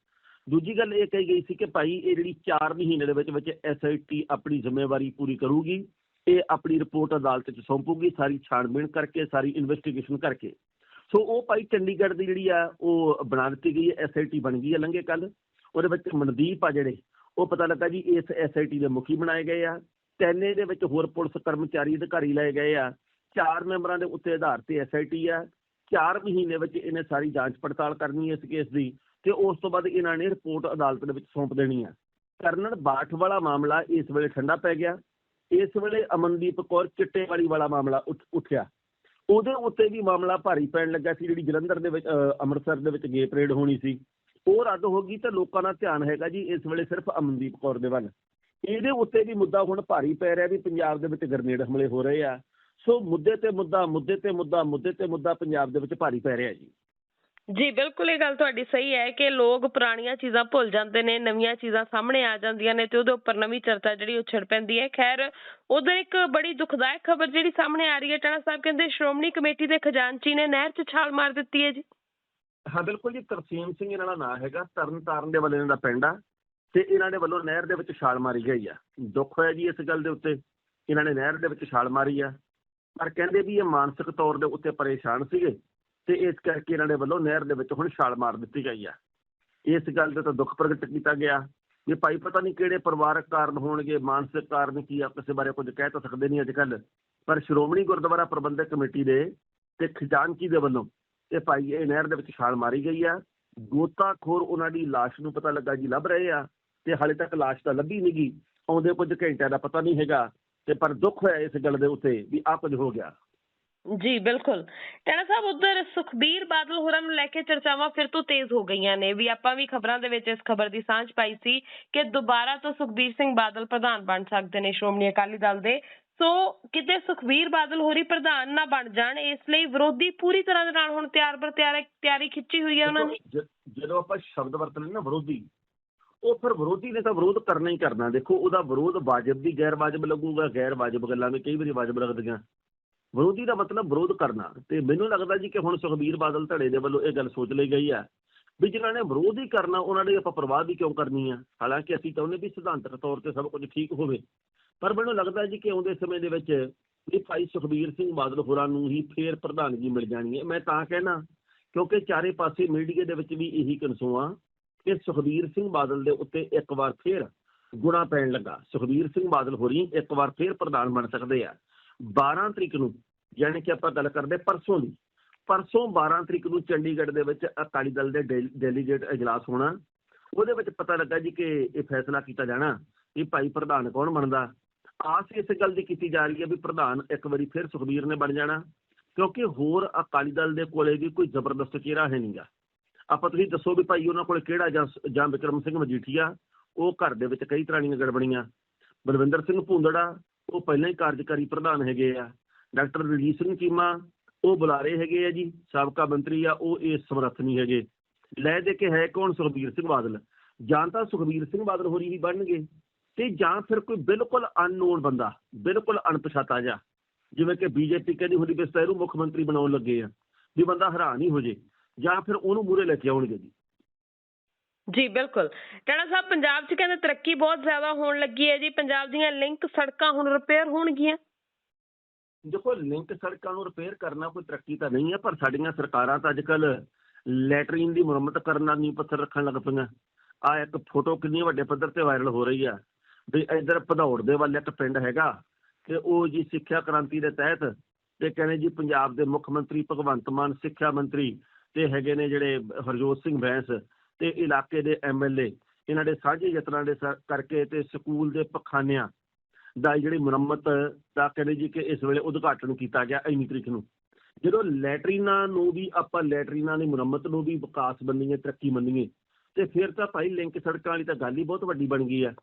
ਦੂਜੀ ਗੱਲ ਇਹ ਕਹੀ ਗਈ ਸੀ ਕਿ ਭਾਈ ਇਹ ਜਿਹੜੀ 4 ਮਹੀਨੇ ਦੇ ਵਿੱਚ ਵਿੱਚ ਐਸਆਈਟੀ ਆਪਣੀ ਜ਼ਿੰਮੇਵਾਰੀ ਪੂਰੀ ਕਰੂਗੀ ਇਹ ਆਪਣੀ ਰਿਪੋਰਟ ਅਦਾਲਤ 'ਚ ਸੌਂਪੂਗੀ ਸਾਰੀ ਛਾਣਬੀਣ ਕਰਕੇ ਸਾਰੀ ਇਨਵੈਸਟੀਗੇਸ਼ਨ ਕਰਕੇ। ਸੋ ਉਹ ਭਾਈ ਚੰਡੀਗੜ੍ਹ ਦੀ ਜਿਹੜੀ ਆ ਉਹ ਬਣਾ ਦਿੱਤੀ ਗਈ ਹੈ ਐਸਆਈਟੀ ਬਣ ਗਈ ਹੈ ਲੰਘੇ ਕੱਲ ਉਹਦੇ ਵਿੱਚ ਮਨਦੀਪ ਆ ਜਿਹੜੇ ਉਹ ਪਤਾ ਲੱਗਾ ਜੀ ਇਸ ਐਸਆਈਟੀ ਦੇ ਮੁਖੀ ਬਣਾਏ ਗਏ ਆ। ਤੈਨੇ ਦੇ ਵਿੱਚ ਹੋਰ ਪੁਲਿਸ ਕਰਮਚਾਰੀ ਅਧਿਕਾਰੀ ਲਏ ਗਏ ਆ। ਚਾਰ ਮੈਂਬਰਾਂ ਦੇ ਉੱਤੇ ਆਧਾਰ ਤੇ ਐਸਆਈਟੀ ਹੈ ਚਾਰ ਮਹੀਨੇ ਵਿੱਚ ਇਹਨੇ ਸਾਰੀ ਜਾਂਚ ਪੜਤਾਲ ਕਰਨੀ ਹੈ ਇਸ ਕੇਸ ਦੀ ਤੇ ਉਸ ਤੋਂ ਬਾਅਦ ਇਹਨਾਂ ਨੇ ਰਿਪੋਰਟ ਅਦਾਲਤ ਦੇ ਵਿੱਚ ਸੌਂਪ ਦੇਣੀ ਆ। ਕਰਨਲ ਬਾਠ ਵਾਲਾ ਮਾਮਲਾ ਇਸ ਵੇਲੇ ਠੰਡਾ ਪੈ ਗਿਆ। ਇਸ ਵੇਲੇ ਅਮਨਦੀਪ ਕੌਰ ਚਿੱਟੇ ਵਾਲੀ ਵਾਲਾ ਮਾਮਲਾ ਉੱਠ- ਉੱਠਿਆ। ਉਹਦੇ ਉੱਤੇ ਵੀ ਮਾਮਲਾ ਭਾਰੀ ਪੈਣ ਲੱਗਾ ਸੀ, ਜਿਹੜੀ ਜਲੰਧਰ ਦੇ ਵਿੱਚ ਅੰਮ੍ਰਿਤਸਰ ਦੇ ਵਿੱਚ ਗੇ ਪਰੇਡ ਹੋਣੀ ਸੀ। ਉਹ ਰੱਦ ਹੋ ਗਈ ਤਾਂ ਲੋਕਾਂ ਦਾ ਧਿਆਨ ਹੈਗਾ ਜੀ, ਇਸ ਵੇਲੇ ਸਿਰਫ ਅਮਨਦੀਪ ਕੌਰ ਦੇ ਵੱਲ। ਇਹਦੇ ਉੱਤੇ ਵੀ ਮੁੱਦਾ ਹੁਣ ਭਾਰੀ ਪੈ ਰਿਹਾ ਵੀ ਪੰਜਾਬ ਦੇ ਵਿੱਚ ਗਰਨੇਡ ਹਮਲੇ ਹੋ ਰਹੇ ਆ। ਸੋ ਮੁੱਦੇ ਤੇ ਮੁੱਦਾ ਮੁੱਦੇ ਤੇ ਮੁੱਦਾ ਮੁੱਦੇ ਤੇ ਮੁੱਦਾ ਪੰਜਾਬ ਦੇ ਵਿੱਚ ਭਾਰੀ ਪੈ ਰਿਹਾ ਜੀ। ਜੀ ਬਿਲਕੁਲ ਇਹ ਗੱਲ ਤੁਹਾਡੀ ਸਹੀ ਹੈ ਕਿ ਲੋਕ ਪੁਰਾਣੀਆਂ ਚੀਜ਼ਾਂ ਭੁੱਲ ਜਾਂਦੇ ਨੇ ਨਵੀਆਂ ਚੀਜ਼ਾਂ ਸਾਹਮਣੇ ਆ ਜਾਂਦੀਆਂ ਨੇ ਤੇ ਉਹਦੇ ਉੱਪਰ ਨਵੀਂ ਚਰਚਾ ਜਿਹੜੀ ਉਹ ਛਿੜ ਪੈਂਦੀ ਹੈ। ਖੈਰ ਉਧਰ ਇੱਕ ਬੜੀ ਦੁਖਦਾਇਕ ਖਬਰ ਜਿਹੜੀ ਸਾਹਮਣੇ ਆ ਰਹੀ ਹੈ ਟਾਣਾ ਸਾਹਿਬ ਕਹਿੰਦੇ ਸ਼੍ਰੋਮਣੀ ਕਮੇਟੀ ਦੇ ਖਜ਼ਾਨਚੀ ਨੇ ਨਹਿਰ 'ਚ ਛਾਲ ਮਾਰ ਦਿੱਤੀ ਹੈ ਜੀ। ਹਾਂ ਬਿਲਕੁਲ ਜੀ ਤਰਸੀਮ ਸਿੰਘ ਇਹਨਾਂ ਦਾ ਨਾਂ ਹੈਗਾ ਤਰਨ ਤਾਰਨ ਦੇ ਵੱਲੋਂ ਇਹਨਾਂ ਦਾ ਪਿੰਡ ਆ ਤੇ ਇਹਨਾਂ ਦੇ ਵੱਲੋਂ ਨਹਿਰ ਦੇ ਵਿੱਚ ਛਾਲ ਮਾਰੀ ਗਈ ਆ। ਦੁੱਖ ਹੋਇਆ ਜੀ ਇਸ ਗੱਲ ਦੇ ਉੱਤੇ ਇਹਨਾਂ ਨੇ ਨਹਿਰ ਦੇ ਵਿੱਚ ਛਾਲ ਮਾਰੀ ਆ। ਪਰ ਕਹਿੰਦੇ ਵੀ ਇਹ ਮਾਨਸਿਕ ਤੌਰ ਦੇ ਉੱਤੇ ਪਰੇਸ਼ਾਨ ਸੀਗੇ ਤੇ ਇਸ ਕਰਕੇ ਇਹਨਾਂ ਦੇ ਵੱਲੋਂ ਨਹਿਰ ਦੇ ਵਿੱਚ ਹੁਣ ਛਾਲ ਮਾਰ ਦਿੱਤੀ ਗਈ ਆ। ਇਸ ਗੱਲ ਦੇ ਤਾਂ ਦੁੱਖ ਪ੍ਰਗਟ ਕੀਤਾ ਗਿਆ ਵੀ ਭਾਈ ਪਤਾ ਨਹੀਂ ਕਿਹੜੇ ਪਰਿਵਾਰਕ ਕਾਰਨ ਹੋਣਗੇ, ਮਾਨਸਿਕ ਕਾਰਨ ਕੀ ਆ, ਕਿਸੇ ਬਾਰੇ ਕੁਝ ਕਹਿ ਤਾਂ ਸਕਦੇ ਨਹੀਂ ਅੱਜ ਕੱਲ ਪਰ ਸ਼੍ਰੋਮਣੀ ਗੁਰਦੁਆਰਾ ਪ੍ਰਬੰਧਕ ਕਮੇਟੀ ਦੇ ਤੇ ਖਜ਼ਾਨਚੀ ਦੇ ਵੱਲੋਂ ਇਹ ਭਾਈ ਇਹ ਨਹਿਰ ਦੇ ਵਿੱਚ ਛਾਲ ਮਾਰੀ ਗਈ ਆ। ਗੋਤਾਖੋਰ ਉਹਨਾਂ ਦੀ ਲਾਸ਼ ਨੂੰ ਪਤਾ ਲੱਗਾ ਜੀ ਲੱਭ ਰਹੇ ਆ ਤੇ ਹਾਲੇ ਤੱਕ ਲਾਸ਼ ਤਾਂ ਲੱਭੀ ਨਹੀਂ ਗਈ ਆਉਂਦੇ ਕੁਝ ਘੰਟਿਆਂ ਦਾ ਪਤਾ ਨਹੀਂ ਹੈਗਾ ਤੇ ਪਰ ਦੁੱਖ ਹੋਇਆ ਇਸ ਗੱਲ ਦੇ ਉੱਤੇ ਵੀ ਆ ਕੁਝ ਹੋ ਗਿਆ। ਜੀ ਬਿਲਕੁਲ। ਟਾਣਾ ਸਾਹਿਬ ਉਧਰ ਸੁਖਬੀਰ ਬਾਦਲ ਹੋਰਾਂ ਨੂੰ ਲੈ ਕੇ ਚਰਚਾਵਾਂ ਫਿਰ ਤੋਂ ਤੇਜ਼ ਹੋ ਗਈਆਂ ਨੇ। ਵੀ ਆਪਾਂ ਵੀ ਖਬਰਾਂ ਦੇ ਵਿੱਚ ਇਸ ਖਬਰ ਦੀ ਸਾਂਝ ਪਾਈ ਸੀ ਕਿ ਦੁਬਾਰਾ ਤੋਂ ਸੁਖਬੀਰ ਸਿੰਘ ਬਾਦਲ ਪ੍ਰਧਾਨ ਬਣ ਸਕਦੇ ਨੇ ਸ਼੍ਰੋਮਣੀ ਅਕਾਲੀ ਦਲ ਦੇ। ਸੋ ਕਿਤੇ ਸੁਖਬੀਰ ਬਾਦਲ ਹੋਰੀ ਪ੍ਰਧਾਨ ਨਾ ਬਣ ਜਾਣ ਇਸ ਲਈ ਵਿਰੋਧੀ ਪੂਰੀ ਤਰ੍ਹਾਂ ਦੇ ਨਾਲ ਹੁਣ ਤਿਆਰ ਬਰ ਤਿਆਰ ਤਿਆਰੀ ਖਿੱਚੀ ਹੋਈ ਹੈ ਉਹਨਾਂ ਨੇ। ਜਦੋਂ ਆਪਾਂ ਸ਼ਬਦ ਵਰਤਦੇ ਨਾ ਵਿਰੋਧੀ ਉਹ ਫਿਰ ਵਿਰੋਧੀ ਨੇ ਤਾਂ ਵਿਰੋਧ ਕਰਨਾ ਹੀ ਕਰਨਾ। ਦੇਖੋ, ਉਹਦਾ ਵਿਰੋਧ ਵਾਜਬ ਵੀ ਗੈਰ ਵਾਜਬ ਲੱਗੂਗਾ ਗੈਰ ਵਾਜਬ ਗੱਲਾਂ ਵੀ ਕਈ ਵਾਰੀ ਵਾਜਬ ਲੱਗਦੀਆਂ। ਵਿਰੋਧੀ ਦਾ ਮਤਲਬ ਵਿਰੋਧ ਕਰਨਾ। ਤੇ ਮੈਨੂੰ ਲੱਗਦਾ ਜੀ ਕਿ ਹੁਣ ਸੁਖਬੀਰ ਬਾਦਲ ਧੜੇ ਦੇ ਵੱਲੋਂ ਇਹ ਗੱਲ ਸੋਚ ਲਈ ਗਈ ਆ ਵੀ ਜਿਨ੍ਹਾਂ ਨੇ ਵਿਰੋਧ ਹੀ ਕਰਨਾ, ਉਹਨਾਂ ਦੀ ਆਪਾਂ ਪਰਵਾਹ ਵੀ ਕਿਉਂ ਕਰਨੀ ਆ? ਹਾਲਾਂਕਿ ਅਸੀਂ ਚਾਹੁੰਦੇ ਵੀ ਸਿਧਾਂਤਕ ਤੌਰ ਤੇ ਸਭ ਕੁਝ ਠੀਕ ਹੋਵੇ। ਪਰ ਮੈਨੂੰ ਲੱਗਦਾ ਜੀ ਕਿ ਆਉਂਦੇ ਸਮੇਂ ਦੇ ਵਿੱਚ ਇਹ ਭਾਈ ਸੁਖਬੀਰ ਸਿੰਘ ਬਾਦਲ ਹੋਰਾਂ ਨੂੰ ਹੀ ਫੇਰ ਪ੍ਰਧਾਨਗੀ ਮਿਲ ਜਾਣੀ ਹੈ। ਮੈਂ ਤਾਂ ਕਹਿਣਾ, ਕਿਉਂਕਿ ਚਾਰੇ ਪਾਸੇ ਮੀਡੀਆ ਦੇ ਵਿੱਚ ਵੀ ਇਹੀ ਕਨਸੂਆ ਕਿ ਸੁਖਬੀਰ ਸਿੰਘ ਬਾਦਲ ਦੇ ਉੱਤੇ ਇੱਕ ਵਾਰ ਫੇਰ ਗੁਣਾ ਪੈਣ ਲੱਗਾ। ਸੁਖਬੀਰ ਸਿੰਘ ਬਾਦਲ ਹੋਰੀ ਇੱਕ ਵਾਰ ਫੇਰ ਪ੍ਰਧਾਨ ਬਣ ਸਕਦੇ ਆ। 12 ਤਰੀਕ ਨੂੰ, ਯਾਨੀ ਕਿ ਆਪਾਂ ਗੱਲ ਕਰਦੇ ਪਰਸੋਂ ਦੀ। ਪਰਸੋਂ 12 ਤਰੀਕ ਨੂੰ ਚੰਡੀਗੜ੍ਹ ਦੇ ਵਿੱਚ ਅਕਾਲੀ ਦਲ ਦੇ ਡੈ- ਡੈਲੀਗੇਟ ਇਜਲਾਸ ਹੋਣਾ। ਉਹਦੇ ਵਿੱਚ ਪਤਾ ਲੱਗਾ ਜੀ ਕਿ ਇਹ ਫੈਸਲਾ ਕੀਤਾ ਜਾਣਾ ਵੀ ਭਾਈ ਪ੍ਰਧਾਨ ਕੌਣ ਬਣਦਾ। ਆਸ ਇਸ ਗੱਲ ਦੀ ਕੀਤੀ ਜਾ ਰਹੀ ਹੈ ਵੀ ਪ੍ਰਧਾਨ ਇੱਕ ਵਾਰੀ ਫਿਰ ਸੁਖਬੀਰ ਨੇ ਬਣ ਜਾਣਾ। ਕਿਉਂਕਿ ਹੋਰ ਅਕਾਲੀ ਦਲ ਦੇ ਕੋਲੇ ਵੀ ਕੋਈ ਜ਼ਬਰਦਸਤ ਚਿਹਰਾ ਹੈ ਨਹੀਂਗਾ ਆਪਾਂ ਤੁਸੀਂ ਦੱਸੋ ਵੀ ਭਾਈ ਉਹਨਾਂ ਕੋਲ ਕਿਹੜਾ ਜਾਂ ਜਾਂ ਵਿਕਰਮ ਸਿੰਘ ਮਜੀਠੀਆ, ਉਹ ਘਰ ਦੇ ਵਿੱਚ ਕਈ ਤਰ੍ਹਾਂ ਦੀਆਂ ਗੜਬੜੀਆਂ। ਬਲਵਿੰਦਰ ਸਿੰਘ ਭੁੰਦੜਾ, ਉਹ ਪਹਿਲਾਂ ਹੀ ਕਾਰਜਕਾਰੀ ਪ੍ਰਧਾਨ ਹੈਗੇ ਆ। ਡਾਕਟਰ ਰਣਜੀਤ ਸਿੰਘ ਚੀਮਾ, ਉਹ ਬੁਲਾਰੇ ਹੈਗੇ ਆ ਜੀ, ਸਾਬਕਾ ਮੰਤਰੀ ਆ, ਉਹ ਇਸ ਸਮਰੱਥ ਨਹੀਂ ਹੈਗੇ। ਲੈ ਦੇ ਕੇ ਹੈ ਕੌਣ ਸੁਖਬੀਰ ਸਿੰਘ ਬਾਦਲ? ਜਾਂ ਤਾਂ ਸੁਖਬੀਰ ਸਿੰਘ ਬਾਦਲ ਹੋਰੀ ਹੀ ਬਣਨਗੇ, ਤੇ ਜਾਂ ਫਿਰ ਕੋਈ ਬਿਲਕੁਲ ਅਨਨੋਨ ਬੰਦਾ, ਬਿਲਕੁਲ ਅਣਪਛਾਤਾ ਜਾ ਜਿਵੇਂ ਕਿ ਬੀਜੇਪੀ ਕਹਿੰਦੀ ਹੁੰਦੀ ਵੀ ਸਹਿਰੂ ਮੁੱਖ ਮੰਤਰੀ ਬਣਾਉਣ ਲੱਗੇ ਆ, ਵੀ ਬੰਦਾ ਹੈਰਾਨ ਹੀ ਹੋ ਜੇ। ਜਾਂ ਫਿਰ ਉਹਨੂੰ ਮੂਰੇ ਲੈ ਕੇ ਆਉਣਗੇ ਜੀ। ਜੀ ਬਿਲਕੁਲ। ਟਾਣਾ ਸਾਹਿਬ ਪੰਜਾਬ 'ਚ ਕਹਿੰਦੇ ਤਰੱਕੀ ਬਹੁਤ ਜ਼ਿਆਦਾ ਹੋਣ ਲੱਗੀ ਹੈ ਜੀ। ਪੰਜਾਬ ਦੀਆਂ ਲਿੰਕ ਸੜਕਾਂ ਹੁਣ ਰਿਪੇਅਰ ਹੋਣਗੀਆਂ। ਦੇਖੋ ਲਿੰਕ ਸੜਕਾਂ ਨੂੰ ਰਿਪੇਅਰ ਕਰਨਾ ਕੋਈ ਤਰੱਕੀ ਤਾਂ ਨਹੀਂ ਹੈ ਪਰ ਸਾਡੀਆਂ ਸਰਕਾਰਾਂ ਤਾਂ ਅੱਜਕੱਲ ਲੈਟਰੀਨ ਦੀ ਮੁਰੰਮਤ ਕਰਨ ਨਾਲ ਨਹੀਂ ਪੱਥਰ ਰੱਖਣ ਲੱਗ ਪਈਆਂ। ਆ ਇੱਕ ਫੋਟੋ ਕਿੰਨੀ ਵੱਡੇ ਪੱਧਰ ਤੇ ਵਾਇਰਲ ਹੋ ਰਹੀ ਆ। ਵੀ ਇੱਧਰ ਭਦੌੜ ਦੇ ਵੱਲ ਇੱਕ ਪਿੰਡ ਹੈਗਾ ਤੇ ਉਹ ਜੀ ਸਿੱਖਿਆ ਕ੍ਰਾਂਤੀ ਦੇ ਤਹਿਤ ਤੇ ਕਹਿੰਦੇ ਜੀ ਪੰਜਾਬ ਦੇ ਮੁੱਖ ਮੰਤਰੀ ਭਗਵੰਤ ਮਾਨ ਸਿੱਖਿਆ ਮੰਤਰੀ ਤੇ ਹੈਗੇ ਨੇ ਜਿਹੜੇ ਹਰਜੋਤ ਸਿੰਘ ਬੈਂਸ ਤੇ ਇਲਾਕੇ ਦੇ ਐਮਐਲਏ ਇਹਨਾਂ ਦੇ ਸਾਂਝੇ ਯਤਨਾਂ ਦੇ ਸ- ਕਰਕੇ ਤੇ ਸਕੂਲ ਦੇ ਪਖਾਨਿਆਂ ਦਾ ਜਿਹੜੀ ਮੁਰੰਮਤ ਦਾ ਕਹਿੰਦੇ ਜੀ ਕਿ ਇਸ ਵੇਲੇ ਉਦਘਾਟਨ ਕੀਤਾ ਗਿਆ ਇੰਨੀ ਤਰੀਕ ਨੂੰ। ਜਦੋਂ ਲੈਟਰੀਨਾਂ ਨੂੰ ਵੀ ਆਪਾਂ ਲੈਟਰੀਨਾਂ ਦੀ ਮੁਰੰਮਤ ਨੂੰ ਵੀ ਵਿਕਾਸ ਮੰਨੀਏ ਤਰੱਕੀ ਮੰਨੀਏ ਤੇ ਫਿਰ ਤਾਂ ਭਾਈ ਲਿੰਕ ਸੜਕਾਂ ਵਾਲੀ ਤਾਂ ਗੱਲ ਹੀ ਬਹੁਤ ਵੱਡੀ ਬਣ ਗਈ ਆ।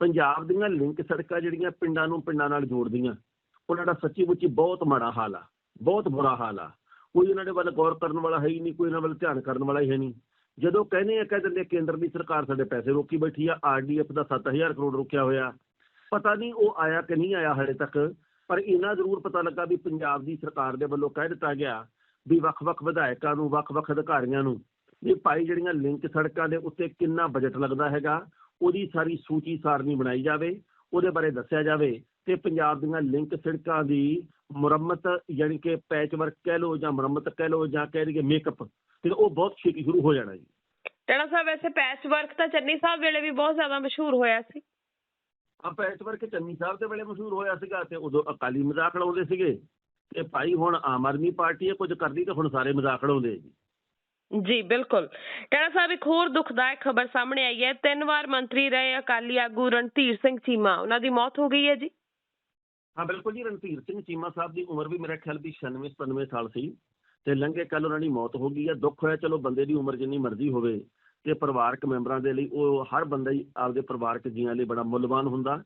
ਪੰਜਾਬ ਦੀਆਂ ਲਿੰਕ ਸੜਕਾਂ ਜਿਹੜੀਆਂ ਪਿੰਡਾਂ ਨੂੰ ਪਿੰਡਾਂ ਨਾਲ ਜੋੜਦੀਆਂ, ਉਹਨਾਂ ਦਾ ਸੱਚੀ ਮੁੱਚੀ ਬਹੁਤ ਮਾੜਾ ਹਾਲ ਆ, ਬਹੁਤ ਬੁਰਾ ਹਾਲ ਆ। ਕੋਈ ਇਹਨਾਂ ਦੇ ਵੱਲ ਗੌਰ ਕਰਨ ਵਾਲਾ ਹੈ ਹੀ ਨਹੀਂ, ਕੋਈ ਇਹਨਾਂ ਵੱਲ ਧਿਆਨ ਕਰਨ ਵਾਲਾ ਹੀ ਹੈ ਨਹੀਂ। ਜਦੋਂ ਕਹਿੰਦੇ ਆ, ਕਹਿ ਦਿੰਦੇ ਕੇਂਦਰ ਦੀ ਸਰਕਾਰ ਸਾਡੇ ਪੈਸੇ ਰੋਕੀ ਬੈਠੀ ਆ ਆਰਡੀਐਫ ਦਾ 7000 ਕਰੋੜ ਰੁਕਿਆ ਹੋਇਆ। ਪਤਾ ਨਹੀਂ ਉਹ ਆਇਆ ਕਿ ਨਹੀਂ ਆਇਆ ਹਲੇ ਤੱਕ, ਪਰ ਇਹਨਾਂ ਜ਼ਰੂਰ ਪਤਾ ਲੱਗਾ ਵੀ ਪੰਜਾਬ ਦੀ ਸਰਕਾਰ ਦੇ ਵੱਲੋਂ ਕਹਿ ਦਿੱਤਾ ਗਿਆ ਵੀ ਵੱਖ-ਵੱਖ ਵਿਧਾਇਕਾਂ ਨੂੰ ਵੱਖ-ਵੱਖ ਅਧਿਕਾਰੀਆਂ ਨੂੰ ਵੀ ਭਾਈ ਜਿਹੜੀਆਂ ਲਿੰਕ ਸੜਕਾਂ ਦੇ ਉੱਤੇ ਕਿੰਨਾ ਬਜਟ ਲੱਗਦਾ ਹੈਗਾ, ਉਹਦੀ ਸਾਰੀ ਸੂਚੀ ਸਾਰਨੀ ਬਣਾਈ ਜਾਵੇ, ਉਹਦੇ ਬਾਰੇ ਦੱਸਿਆ ਜਾਵੇ ਤੇ ਪੰਜਾਬ ਦੀਆਂ ਲਿੰਕ ਸੜਕਾਂ ਦੀ ਮੁਰੰਮਤ ਯਾਨੀ ਕਿ ਪੈਚ ਵਰਕ ਕਹਿ ਲਓ ਜਾਂ ਮੁਰੰਮਤ ਕਹਿ ਲਓ ਜਾਂ ਕਹਿ ਦਈਏ ਮੇਕਅਪ ਤੇ ਉਹ ਬਹੁਤ ਛੇਤੀ ਸ਼ੁਰੂ ਹੋ ਜਾਣਾ ਜੀ। ਟਾਣਾ ਸਾਹਿਬ ਵੈਸੇ ਪੈਚ ਵਰਕ ਤਾਂ ਚੰਨੀ ਸਾਹਿਬ ਵੇਲੇ ਵੀ ਬਹੁਤ ਜ਼ਿਆਦਾ ਮਸ਼ਹੂਰ ਹੋਇਆ ਸੀ। ਆ ਪੈਚ ਵਰਕ ਚੰਨੀ ਸਾਹਿਬ ਦੇ ਵੇਲੇ ਮਸ਼ਹੂਰ ਹੋਇਆ ਸੀਗਾ ਤੇ ਉਦੋਂ ਅਕਾਲੀ ਮਜ਼ਾਕ ਉਡਾਉਂਦੇ ਸੀਗੇ। ਤੇ ਭਾਈ ਹੁਣ ਆਮ ਆਦਮੀ ਪਾਰਟੀ ਇਹ ਕੁਝ ਕਰਦੀ ਤੇ ਹੁਣ ਸਾਰੇ ਮਜ਼ਾਕ ਆ ਜੀ। ਜੀ ਬਿਲਕੁਲ। ਟਾਣਾ ਸਾਹਿਬ ਇੱਕ ਹੋਰ ਦੁਖਦਾਇਕ ਖਬਰ ਸਾਹਮਣੇ ਆਈ ਹੈ। ਤਿੰਨ ਵਾਰ ਮੰਤਰੀ ਰਹੇ ਅਕਾਲੀ ਆਗੂ ਰਣਧੀਰ ਸਿੰਘ ਚੀਮਾ ਉਹਨਾਂ ਦੀ ਮੌਤ ਹੋ ਗਈ ਹੈ ਜੀ। ਹਾਂ, ਬਿਲਕੁਲ ਜੀ, ਰਣਧੀਰ ਸਿੰਘ ਚੀਮਾ ਸਾਹਿਬ ਦੀ ਉਮਰ ਵੀ ਮੇਰੇ ਖਿਆਲ ਵੀ 96 97 ਸਾਲ ਸੀ ਤੇ ਲੰਘੇ ਕੱਲ ਉਹਨਾਂ ਦੀ ਮੌਤ ਹੋ ਗਈ ਹੈ ਦੁੱਖ ਹੋਇਆ, ਚਲੋ ਬੰਦੇ ਦੀ ਉਮਰ ਜਿੰਨੀ ਮਰਜ਼ੀ ਹੋਵੇ ਤੇ ਪਰਿਵਾਰਕ ਮੈਂਬਰਾਂ ਦੇ ਲਈ ਉਹ ਹਰ ਬੰਦਾ ਹੀ ਆਪਦੇ ਪਰਿਵਾਰਕ ਜੀਆਂ ਲਈ ਬੜਾ ਮੁੱਲਵਾਨ ਹੁੰਦਾ,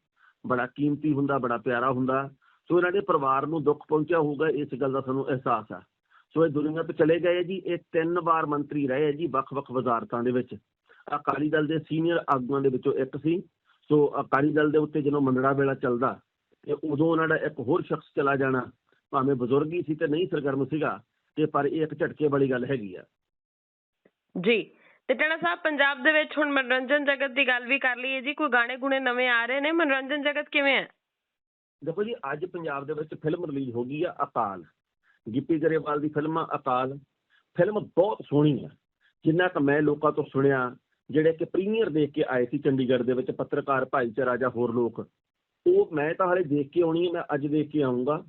ਬੜਾ ਕੀਮਤੀ ਹੁੰਦਾ, ਬੜਾ ਪਿਆਰਾ ਹੁੰਦਾ। ਸੋ ਇਹਨਾਂ ਦੇ ਪਰਿਵਾਰ ਨੂੰ ਦੁੱਖ ਪਹੁੰਚਿਆ ਹੋਊਗਾ, ਇਸ ਗੱਲ ਦਾ ਸਾਨੂੰ ਅਹਿਸਾਸ ਆ। ਸੋ ਇਹ ਦੁਨੀਆ ਤੋਂ ਚਲੇ ਗਏ ਜੀ, ਇਹ ਤਿੰਨ ਵਾਰ ਮੰਤਰੀ ਰਹੇ ਜੀ ਵੱਖ-ਵੱਖ ਵਜ਼ਾਰਤਾਂ ਦੇ ਵਿੱਚ। ਅਕਾਲੀ ਦਲ ਦੇ ਸੀਨੀਅਰ ਆਗੂਆਂ ਦੇ ਵਿੱਚੋਂ ਇੱਕ ਸੀ। ਸੋ ਅਕਾਲੀ ਦਲ ਦੇ ਉੱਤੇ ਜਦੋਂ ਮੰਡੜਾ ਵੇਲਾ ਚੱਲਦਾ ਤੇ ਉਦੋਂ ਉਹਨਾਂ ਦਾ ਇੱਕ ਹੋਰ ਸ਼ਖਸ ਚਲਾ ਜਾਣਾ ਭਾਵੇਂ ਬਜ਼ੁਰਗ ਹੀ ਸੀ ਤੇ ਨਹੀਂ ਸਰਗਰਮ ਸੀਗਾ ਤੇ ਪਰ ਇਹ ਇੱਕ ਝਟਕੇ ਵਾਲੀ ਗੱਲ ਹੈਗੀ ਆ। ਜੀ ਤੇ ਟਣਾ ਸਾਹਿਬ ਪੰਜਾਬ ਦੇ ਵਿੱਚ ਹੁਣ ਮਨੋਰੰਜਨ ਜਗਤ ਦੀ ਗੱਲ ਵੀ ਕਰ ਲਈਏ ਜੀ ਕੋਈ ਗਾਣੇ ਗੁਣੇ ਨਵੇਂ ਆ ਰਹੇ ਨੇ ਮਨੋਰੰਜਨ ਜਗਤ ਕਿਵੇਂ ਹੈ? ਦੇਖੋ ਜੀ ਅੱਜ ਪੰਜਾਬ ਦੇ ਵਿੱਚ ਫਿਲਮ ਰਿਲੀਜ਼ ਹੋ ਗਈ ਆ ਅਕਾਲ। ਗਿੱਪੀ ਗਰੇਵਾਲ ਦੀ ਫਿਲਮ ਆ ਅਕਾਲ। ਫਿਲਮ ਬਹੁਤ ਸੋਹਣੀ ਆ ਜਿੰਨਾ ਕਿ ਮੈਂ ਲੋਕਾਂ ਤੋਂ ਸੁਣਿਆ ਜਿਹੜੇ ਕਿ ਪ੍ਰੀਮੀਅਰ ਦੇਖ ਕੇ ਆਏ ਸੀ ਚੰਡੀਗੜ੍ਹ ਦੇ ਵਿੱਚ ਪੱਤਰਕਾਰ ਭਾਈਚਾਰਾ ਜਾਂ ਹੋਰ ਲੋਕ ਉਹ ਮੈਂ ਤਾਂ ਹਾਲੇ ਦੇਖ ਕੇ ਆਉਣੀ ਹੈ, ਮੈਂ ਅੱਜ ਦੇਖ ਕੇ ਆਉਂਗਾ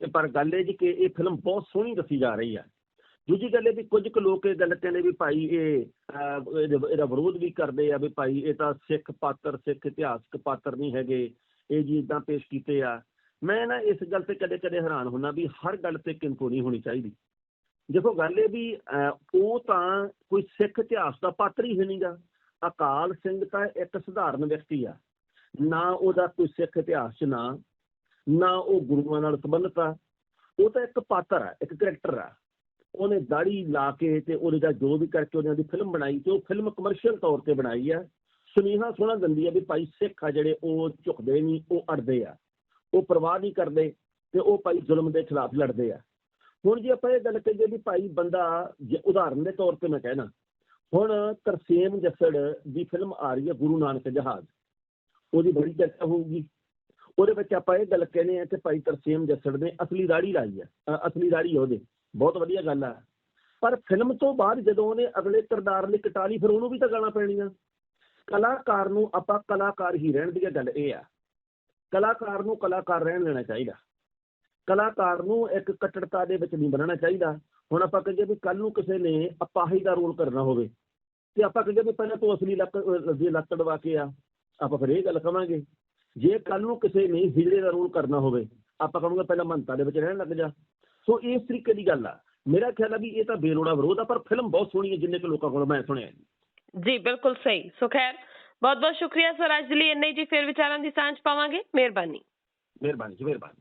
ਤੇ ਪਰ ਗੱਲ ਇਹ ਜੀ ਕਿ ਇਹ ਫਿਲਮ ਬਹੁਤ ਸੋਹਣੀ ਦੱਸੀ ਜਾ ਰਹੀ ਆ ਦੂਜੀ ਗੱਲ ਇਹ ਵੀ ਕੁਝ ਕੁ ਲੋਕ ਇਹ ਗੱਲ ਕਹਿੰਦੇ ਵੀ ਭਾਈ ਇਹ ਇਹਦਾ ਵਿਰੋਧ ਵੀ ਕਰਦੇ ਆ ਵੀ ਭਾਈ ਇਹ ਤਾਂ ਸਿੱਖ ਪਾਤਰ, ਸਿੱਖ ਇਤਿਹਾਸਕ ਪਾਤਰ ਨਹੀਂ ਹੈਗੇ। ਇਹ ਜੀ ਇਦਾਂ ਪੇਸ਼ ਕੀਤੇ ਆ। ਮੈਂ ਨਾ ਇਸ ਗੱਲ ਤੇ ਕਦੇ ਕਦੇ ਹੈਰਾਨ ਹੁੰਨਾ ਵੀ ਹਰ ਗੱਲ ਤੇ ਕਿੰਤੂ ਨਹੀਂ ਹੋਣੀ ਚਾਹੀਦੀ। ਦੇਖੋ ਗੱਲ ਇਹ ਵੀ ਉਹ ਤਾਂ ਕੋਈ ਸਿੱਖ ਇਤਿਹਾਸ ਦਾ ਪਾਤਰ ਹੀ ਹੈ ਨਹੀਂਗਾ ਅਕਾਲ ਸਿੰਘ ਤਾਂ ਇੱਕ ਸਧਾਰਨ ਵਿਅਕਤੀ ਆ। ਨਾ ਉਹਦਾ ਕੋਈ ਸਿੱਖ ਇਤਿਹਾਸ ਚ ਨਾ ਨਾ ਉਹ ਗੁਰੂਆਂ ਨਾਲ ਸੰਬੰਧਿਤ ਆ। ਉਹ ਤਾਂ ਇੱਕ ਪਾਤਰ ਆ, ਇੱਕ ਕਰੈਕਟਰ ਆ। ਉਹਨੇ ਦਾੜੀ ਲਾ ਕੇ ਤੇ ਉਹਦੇ ਦਾ ਜੋ ਵੀ ਕਰਕੇ ਉਹਨਾਂ ਦੀ ਫਿਲਮ ਬਣਾਈ ਤੇ ਉਹ ਫਿਲਮ ਕਮਰਸ਼ੀਅਲ ਤੌਰ ਤੇ ਬਣਾਈ ਆ। ਸੁਨੇਹਾ ਸੋਹਣਾ ਦਿੰਦੀ ਆ ਵੀ ਭਾਈ ਸਿੱਖ ਆ ਜਿਹੜੇ ਉਹ ਝੁਕਦੇ ਨਹੀਂ ਉਹ ਅੜਦੇ ਆ। ਉਹ ਪਰਵਾਹ ਨਹੀਂ ਕਰਦੇ ਤੇ ਉਹ ਭਾਈ ਜ਼ੁਲਮ ਦੇ ਖਿਲਾਫ ਲੜਦੇ ਆ। ਹੁਣ ਜੇ ਆਪਾਂ ਇਹ ਗੱਲ ਕਹੀਏ ਵੀ ਭਾਈ ਬੰਦਾ, ਜੇ ਉਦਾਹਰਨ ਦੇ ਤੌਰ ਤੇ ਮੈਂ ਕਹਿਣਾ, ਹੁਣ ਤਰਸੇਮ ਜੱਸੜ ਦੀ ਫਿਲਮ ਆ ਰਹੀ ਹੈ ਗੁਰੂ ਨਾਨਕ ਜਹਾਜ਼। ਉਹਦੀ ਬੜੀ ਚਰਚਾ ਹੋਊਗੀ। ਉਹਦੇ ਵਿੱਚ ਆਪਾਂ ਇਹ ਗੱਲ ਕਹਿੰਦੇ ਆ ਕਿ ਭਾਈ ਤਰਸੇਮ ਜੱਸੜ ਨੇ ਅਸਲੀ ਦਾੜੀ ਲਾਈ ਆ ਅਸਲੀ ਦਾੜੀ ਉਹਦੇ। ਬਹੁਤ ਵਧੀਆ ਗੱਲ ਆ। ਪਰ ਫਿਲਮ ਤੋਂ ਬਾਅਦ ਜਦੋਂ ਉਹਨੇ ਅਗਲੇ ਕਿਰਦਾਰ ਲਈ ਕਟਾ ਫਿਰ ਉਹਨੂੰ ਵੀ ਤਾਂ ਗਾਣਾ ਪੈਣੀਆਂ। ਕਲਾਕਾਰ ਨੂੰ ਆਪਾਂ ਕਲਾਕਾਰ ਹੀ ਰਹਿਣ ਦੀ ਗੱਲ ਇਹ ਆ। ਕਲਾਕਾਰ ਨੂੰ ਕਲਾਕਾਰ ਰਹਿਣ ਲੈਣਾ ਚਾਹੀਦਾ। ਕਲਾਕਾਰ ਨੂੰ ਇੱਕ ਕੱਟੜਤਾ ਦੇ ਵਿੱਚ ਨਹੀਂ ਬਣਨਾ ਚਾਹੀਦਾ। ਹੁਣ ਆਪਾਂ ਕਹੀਏ ਵੀ ਕੱਲ ਨੂੰ ਕਿਸੇ ਨੇ ਅਪਾਹੀ ਦਾ ਰੋਲ ਕਰਨਾ ਹੋਵੇ। ਤੇ ਆਪਾਂ ਕਹੀਏ ਵੀ ਪਹਿਲਾਂ ਤੂੰ ਅਸਲੀ ਲੱਕ ਦੀ ਲੱਤ ਦਵਾ ਕੇ ਆ। ਆਪਾਂ ਫਿਰ ਇਹ ਗੱਲ ਕਵਾਂਗੇ ਜੇ ਕੱਲ ਨੂੰ ਕਿਸੇ ਨੇ ਹੀਰੇ ਦਾ ਰੋਲ ਕਰਨਾ ਹੋਵੇ ਆਪਾਂ ਕਹਾਂਗੇ ਪਹਿਲਾਂ ਮੰਤਾ ਦੇ ਵਿੱਚ ਰਹਿਣ ਲੱਗ ਜਾ। ਸੋ ਇਸ ਤਰੀਕੇ ਦੀ ਗੱਲ ਆ। ਮੇਰਾ ਖਿਆਲ ਆ ਵੀ ਇਹ ਤਾਂ ਬੇਲੋੜਾ ਵਿਰੋਧ ਆ ਪਰ ਫਿਲਮ ਬਹੁਤ ਸੋਹਣੀ ਹੈ ਜਿੰਨੇ ਕੁ ਲੋਕਾਂ ਕੋਲ ਮੈਂ ਸੁਣਿਆ ਜੀ ਬਿਲਕੁਲ ਸਹੀ। ਸੋ ਖੈਰ ਬਹੁਤ ਬਹੁਤ ਸ਼ੁਕਰੀਆ ਸਰ ਅੱਜ ਲਈ ਇੰਨੇ ਜੀ ਫਿਰ ਵਿਚਾਰਾਂ ਦੀ ਸਾਂਝ ਪਾਵਾਂਗੇ। ਮਿਹਰਬਾਨੀ। ਮਿਹਰਬਾਨੀ ਜੀ ਮਿਹਰਬਾਨੀ।